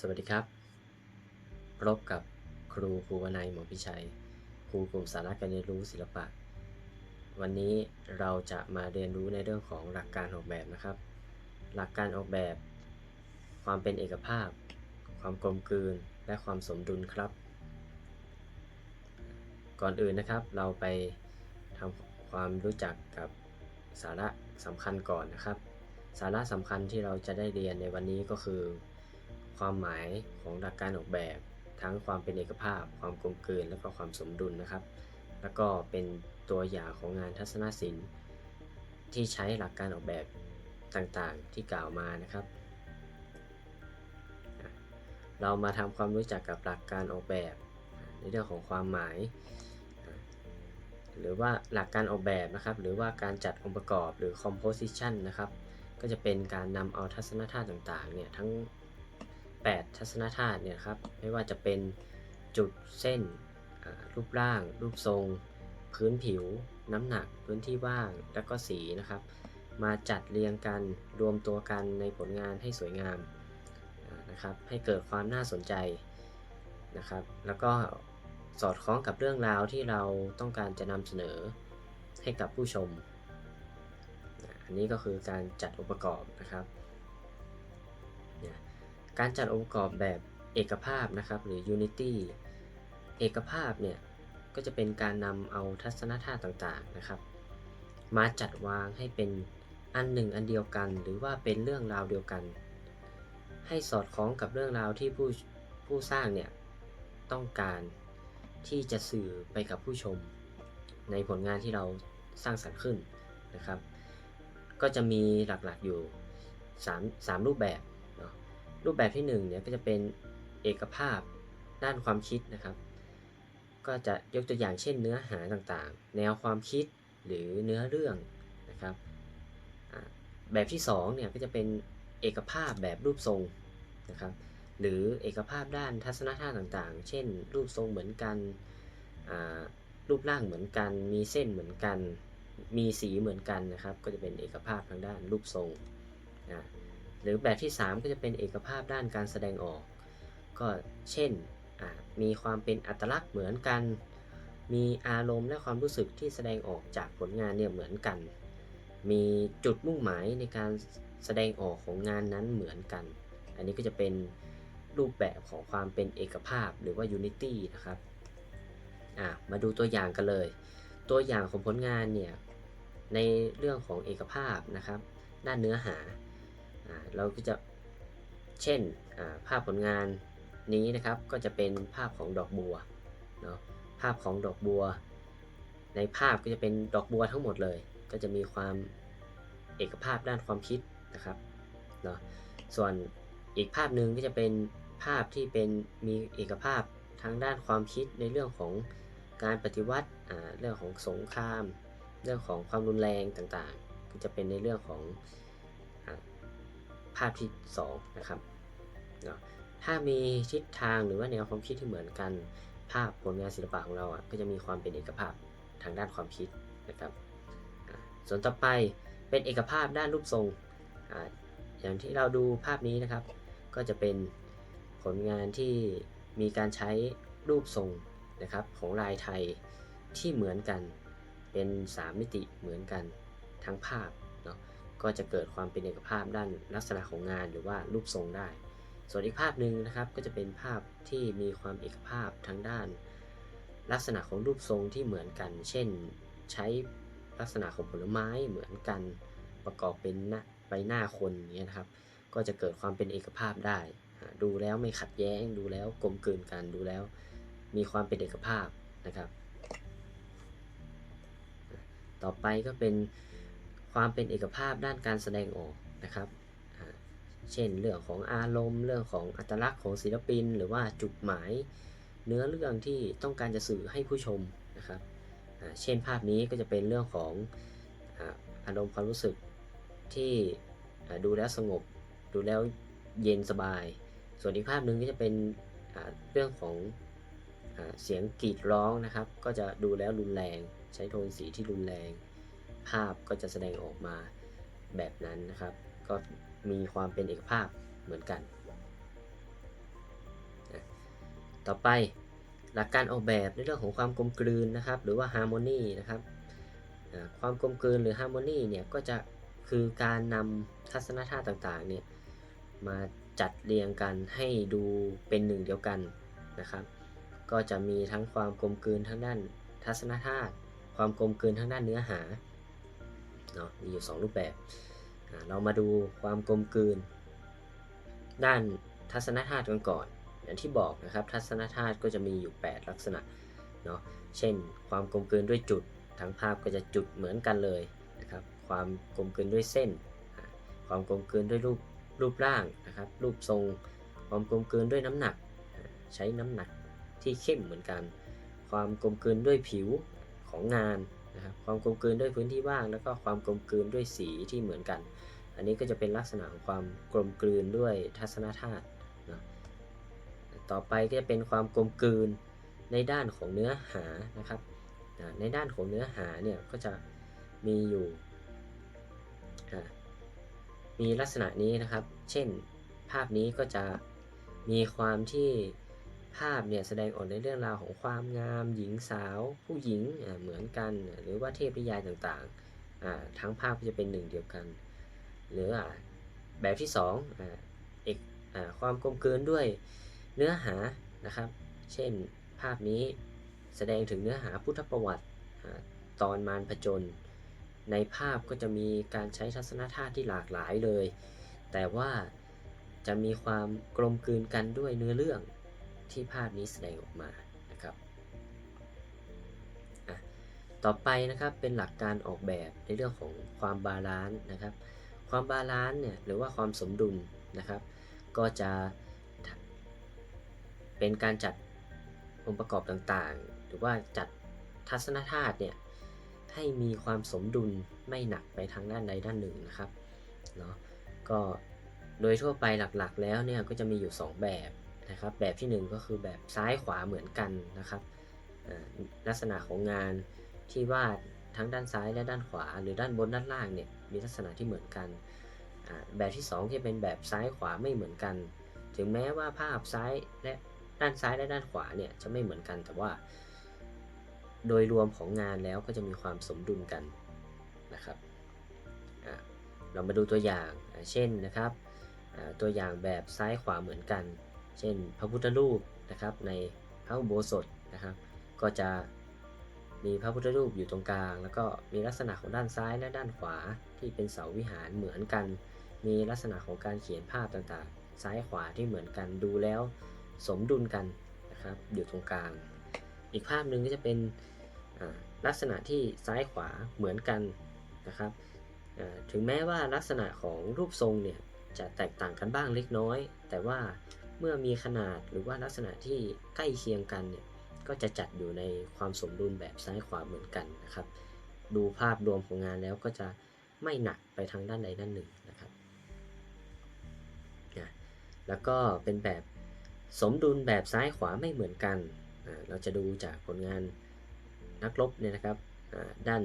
สวัสดีครับ พบกับครูภูวนัยหมอพิชัย ครูกลุ่มสาระการเรียนรู้ศิลปะ วันนี้เราจะมาเรียนรู้ในเรื่องของหลักการออกแบบนะครับ หลักการออกแบบ ความเป็นเอกภาพ ความกลมกลืน และความสมดุลครับ ก่อนอื่นนะครับ เราไปทำความรู้จักกับสาระสำคัญก่อนนะครับ สาระสำคัญที่เราจะได้เรียนในวันนี้ก็คือ ความหมายของหลักการออกแบบ ทั้งความเป็นเอกภาพ ความกลมกลืน และก็ความสมดุลนะครับ แล้วก็เป็นตัวอย่างของงานทัศนศิลป์ ที่ใช้หลักการออกแบบต่างๆที่กล่าวมานะครับ เรามาทำความรู้จักกับหลักการออกแบบ ในเรื่องของความหมาย หรือว่าหลักการออกแบบนะครับ หรือว่าการจัดองค์ประกอบหรือ composition นะครับ ก็จะเป็นการนำเอาทัศนธาตุต่างๆเนี่ยทั้ง 8 ทัศนธาตุเนี่ยครับไม่ว่าจะเป็นจุดเส้นรูปร่าง รูปทรง พื้นผิว น้ำหนัก พื้นที่ว่าง แล้วก็สีนะครับ มาจัดเรียงกันรวมตัวกันในผลงานให้สวยงามนะครับให้เกิดความน่าสนใจนะครับ แล้วก็สอดคล้องกับเรื่องราวที่เราต้องการจะนำเสนอให้กับผู้ชม อันนี้ก็คือการจัดองค์ประกอบนะครับ การจัดองค์ประกอบแบบเอกภาพนะครับหรือ unity เอกภาพเนี่ยก็จะเป็นการนำเอาทัศนธาตุต่างๆนะครับ มาจัดวางให้เป็นอันหนึ่งอันเดียวกัน หรือว่าเป็นเรื่องราวเดียวกัน ให้สอดคล้องกับเรื่องราวที่ผู้ผู้สร้างเนี่ยต้องการที่จะสื่อไปกับผู้ชม ในผลงานที่เราสร้างสรรค์ขึ้นนะครับ ก็จะมีหลักๆอยู่ 3 3 รูปแบบ รูปแบบที่1เนี่ยก็จะเป็นเอกภาพด้านความคิดนะครับ ก็จะยกตัวอย่างเช่นเนื้อหาต่างๆ แนวความคิดหรือเนื้อเรื่องนะครับ แบบที่2เนี่ยก็จะเป็นเอกภาพแบบรูปทรงนะครับ หรือเอกภาพด้านทัศนธาตุต่างๆ เช่น รูปทรงเหมือนกันอ่ารูปร่างเหมือนกัน มีเส้นเหมือนกัน มีสีเหมือนกันนะครับ ก็จะเป็นเอกภาพทางด้านรูปทรงนะ หรือแบบที่ 3 ก็จะเป็นเอกภาพด้านการแสดงออก ก็เช่นมีความเป็นอัตลักษณ์เหมือนกัน มีอารมณ์และความรู้สึกที่แสดงออกจากผลงานเนี่ยเหมือนกัน มีจุดมุ่งหมายในการแสดงออกของงานนั้นเหมือนกัน อันนี้ก็จะเป็นรูปแบบของความเป็นเอกภาพหรือว่า unity นะครับมาดูตัวอย่างกันเลย ตัวอย่างของผลงานเนี่ยในเรื่องของเอกภาพนะครับ ด้านเนื้อหา เราก็จะเช่นภาพผลงานนี้นะครับก็จะเป็นภาพของดอกบัวเนาะภาพของดอกบัว ในภาพก็จะเป็นดอกบัวทั้งหมดเลย ก็จะมีความเอกภาพด้านความคิดนะครับเนาะส่วนอีกภาพหนึ่งก็จะเป็นภาพที่เป็นมีเอกภาพทางด้านความคิดในเรื่องของการปฏิวัติเรื่องของสงคราม เรื่องของความรุนแรงต่างๆ ก็จะเป็นในเรื่องของ ภาพที่ 2 นะครับเนาะถ้ามีทิศทางหรือว่าแนวความคิดที่เหมือนกัน ภาพผลงานศิลปะของเราอะก็จะมีความเป็นเอกภาพทางด้านความคิดนะครับส่วนต่อไปเป็นเอกภาพด้านรูปทรงออย่างที่เราดูภาพนี้นะครับ ก็จะเป็นผลงานที่มีการใช้รูปทรงนะครับของลายไทยที่เหมือนกันเป็น 3 มิติเหมือนกันทั้งภาพ ก็จะเกิดความเป็นเอกภาพด้านลักษณะของงานหรือว่ารูปทรงได้ ส่วนอีกภาพหนึ่งนะครับก็จะเป็นภาพที่มีความเอกภาพทางด้าน ลักษณะของรูปทรงที่เหมือนกัน เช่น ใช้ลักษณะของผลไม้เหมือนกันประกอบเป็นหน้าใบหน้าคนอย่างเงี้นะครับ ก็จะเกิดความเป็นเอกภาพได้ ดูแล้วไม่ขัดแย้ง ดูแล้วกลมกลืนกันดูแล้ว มีความเป็นเอกภาพนะครับ ต่อไปก็เป็น ความเป็นเอกภาพด้านการแสดงออกนะครับเช่นเรื่องของอารมณ์ เรื่องของอัตลักษณ์ของศิลปิน หรือว่าจุดหมาย เนื้อเรื่องที่ต้องการจะสื่อให้ผู้ชมนะครับเช่นภาพนี้ก็จะเป็นเรื่องของอารมณ์ความรู้สึกที่ดูแล้วสงบ ดูแล้วเย็นสบาย ส่วนอีกภาพหนึ่งก็จะเป็นเรื่องของอเสียงกรีดร้องนะครับ ก็จะดูแล้วรุนแรง ใช้โทนสีที่รุนแรง ภาพก็จะแสดงออกมาแบบนั้นนะครับ ก็มีความเป็นเอกภาพเหมือนกัน ต่อไปหลักการออกแบบในเรื่องของความกลมกลืนนะครับ หรือว่าฮาร์โมนีนะครับความกลมกลืนหรือฮาร์โมนีเนี่ยก็จะคือการนำทัศนธาตุต่างๆเนี่ยมาจัดเรียงกันให้ดูเป็นหนึ่งเดียวกันนะครับ ก็จะมีทั้งความกลมกลืนทั้งด้านทัศนธาตุความกลมกลืนทั้งด้านเนื้อหา เนาะมีอยู่ 2 รูปแบบ เรามาดูความกลมกลืน ด้านทัศนธาตุกันก่อน อย่างที่บอกนะครับทัศนธาตุก็จะมีอยู่ 8 ลักษณะเนาะเช่น ความกลมกลืนด้วยจุดทั้งภาพก็จะจุดเหมือนกันเลยนะครับความกลมกลืนด้วยเส้น ความกลมกลืนด้วยรูปรูปร่างนะครับรูปทรงความกลมกลืนด้วยน้ำหนัก ใช้น้ำหนักที่เข้มเหมือนกัน ความกลมกลืนด้วยผิวของงาน นะครับความกลมกลืนด้วยพื้นที่ว่าง แล้วก็ความกลมกลืนด้วยสีที่เหมือนกัน อันนี้ก็จะเป็นลักษณะของความกลมกลืนด้วยทัศนธาตุนะต่อไปก็จะเป็นความกลมกลืนในด้านของเนื้อหานะครับอ่าในด้านของเนื้อหาเนี่ยก็จะมีอยู่มีลักษณะนี้นะครับ เช่น ภาพนี้ก็จะมีความที่ ภาพเนี่ยแสดงออกในเรื่องราวของความงาม หญิงสาว ผู้หญิงเหมือนกัน หรือว่าเทพนิยายต่างๆอ่าทั้งภาพก็จะเป็นหนึ่งเดียวกัน หรือแบบที่2อเอกอ่าความกลมกลืนด้วยเนื้อหานะครับ เช่นภาพนี้แสดงถึงเนื้อหาพุทธประวัติตอนมารผจญในภาพก็จะมีการใช้ทัศนธาตุที่หลากหลายเลย แต่ว่าจะมีความกลมกลืนกันด้วยเนื้อเรื่อง ที่ภาพนี้แสดงออกมานะครับต่อไปนะครับเป็นหลักการออกแบบในเรื่องของความบาลานซ์นะครับ ความบาลานซ์เนี่ยหรือว่าความสมดุลนะครับ ก็จะเป็นการจัดองค์ประกอบต่างๆ หรือว่าจัดทัศนธาตุเนี่ยให้มีความสมดุลไม่หนักไปทางด้านใดด้านหนึ่งนะครับเนาะก็โดยทั่วไปหลักๆ แล้วเนี่ยก็จะมีอยู่ 2 แบบ นะครับ แบบที่ 1 ก็คือแบบซ้ายขวาเหมือนกันนะครับลักษณะของงานที่วาดทั้งด้านซ้ายและด้านขวา หรือด้านบนด้านล่างเนี่ยมีลักษณะที่เหมือนกันแบบที่2จะเป็นแบบซ้ายขวาไม่เหมือนกัน ถึงแม้ว่าภาพซ้ายและด้านซ้ายและด้านขวาเนี่ยจะไม่เหมือนกันแต่ว่า โดยรวมของงานแล้วก็จะมีความสมดุลกันนะครับเรามาดูตัวอย่างเช่นนะครับตัวอย่างแบบซ้ายขวาเหมือนกัน เช่น พระพุทธรูปนะครับในพระอุโบสถนะครับ ก็จะมีพระพุทธรูปอยู่ตรงกลาง แล้วก็มีลักษณะของด้านซ้ายและด้านขวาที่เป็นเสาวิหารเหมือนกัน มีลักษณะของการเขียนภาพต่างๆ ซ้ายขวาที่เหมือนกันดูแล้วสมดุลกันนะครับอยู่ตรงกลาง อีกภาพหนึ่งก็จะเป็นลักษณะที่ซ้ายขวาเหมือนกันนะครับถึงแม้ว่าลักษณะของรูปทรงเนี่ยจะแตกต่างกันบ้างเล็กน้อย แต่ว่า เมื่อมีขนาดหรือว่าลักษณะที่ใกล้เคียงกันเนี่ย ก็จะจัดอยู่ในความสมดุลแบบซ้ายขวาเหมือนกันนะครับ ดูภาพรวมของงานแล้วก็จะไม่หนักไปทางด้านใดด้านหนึ่งนะครับอะแล้วก็เป็นแบบสมดุลแบบซ้ายขวาไม่เหมือนกัน เราจะดูจากผลงานนักรบเนี่ยนะครับ ด้าน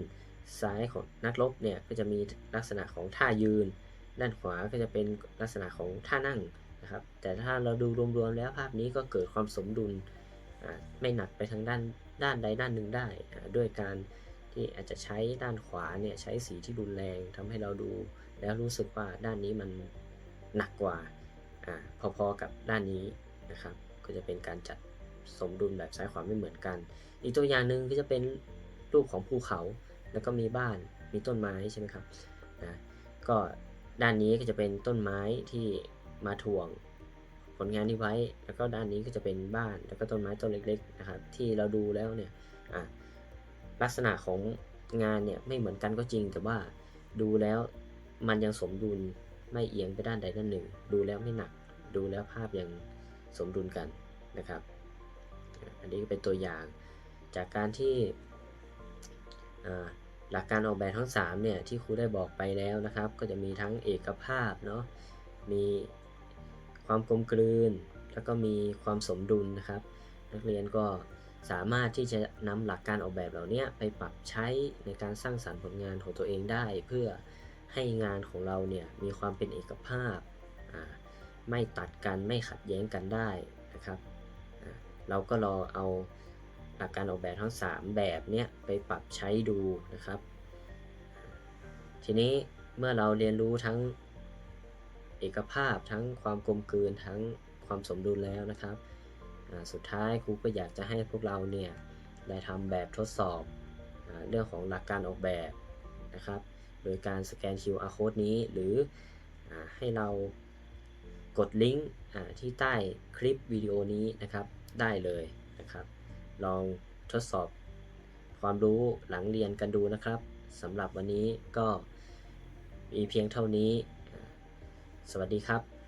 ซ้ายของนักรบเนี่ยก็จะมีลักษณะของท่ายืน ด้านขวาก็จะเป็นลักษณะของท่านั่ง นะครับ แต่ถ้าเราดูรวมๆแล้วภาพนี้ก็เกิดความสมดุลไม่หนักไปทางด้านด้านใดด้านหนึ่งได้ ด้วยการที่อาจจะใช้ด้านขวาเนี่ยใช้สีที่รุนแรงทำให้เราดูแล้วรู้สึกว่าด้านนี้มันหนักกว่าอพอๆกับด้านนี้นะครับ ก็จะเป็นการจัดสมดุลแบบซ้ายขวาไม่เหมือนกัน อีกตัวอย่างหนึ่งก็จะเป็นรูปของภูเขา แล้วก็มีบ้านมีต้นไม้ใช่ไหมครับนะก็ด้านนี้ก็จะเป็นต้นไม้ที่ มาถ่วงผลงานนี้ไว้ แล้วก็ด้านนี้ก็จะเป็นบ้านแล้วก็ต้นไม้ต้นเล็กๆนะครับที่เราดูแล้วเนี่ยลักษณะของงานเนี่ยไม่เหมือนกันก็จริง แต่ว่าดูแล้วมันยังสมดุลไม่เอียงไปด้านใดด้านหนึ่ง ดูแล้วไม่หนัก ดูแล้วภาพยังสมดุลกันนะครับ อันนี้ก็เป็นตัวอย่างจากการที่หลักการออกแบบทั้ง3เนี่ยที่ครูได้บอกไปแล้วนะครับ ก็จะมีทั้งเอกภาพเนาะมี ความกลมกลืน แล้วก็มีความสมดุลนะครับ นักเรียนก็สามารถที่จะนำหลักการออกแบบเหล่านี้ไปปรับใช้ในการสร้างสรรค์ผลงานของตัวเองได้ เพื่อให้งานของเราเนี่ยมีความเป็นเอกภาพ ไม่ตัดกันไม่ขัดแย้งกันได้นะครับ เราก็ลองเอาหลักการออกแบบทั้ง 3 แบบเนี้ยไปปรับใช้ดูนะครับ ทีนี้เมื่อเราเรียนรู้ทั้ง เอกภาพทั้งความกลมกลืนทั้งความสมดุลแล้วนะครับ สุดท้ายครูก็อยากจะให้พวกเราเนี่ยได้ทำแบบทดสอบอเรื่องของหลักการออกแบบนะครับ โดยการสแกน QR code นี้หรืออให้เรากดลิงก์ที่ใต้คลิปวิดีโอนี้นะครับได้เลยนะครับ ลองทดสอบความรู้หลังเรียนกันดูนะครับสำหรับวันนี้ก็มีเพียงเท่านี้ สวัสดีครับ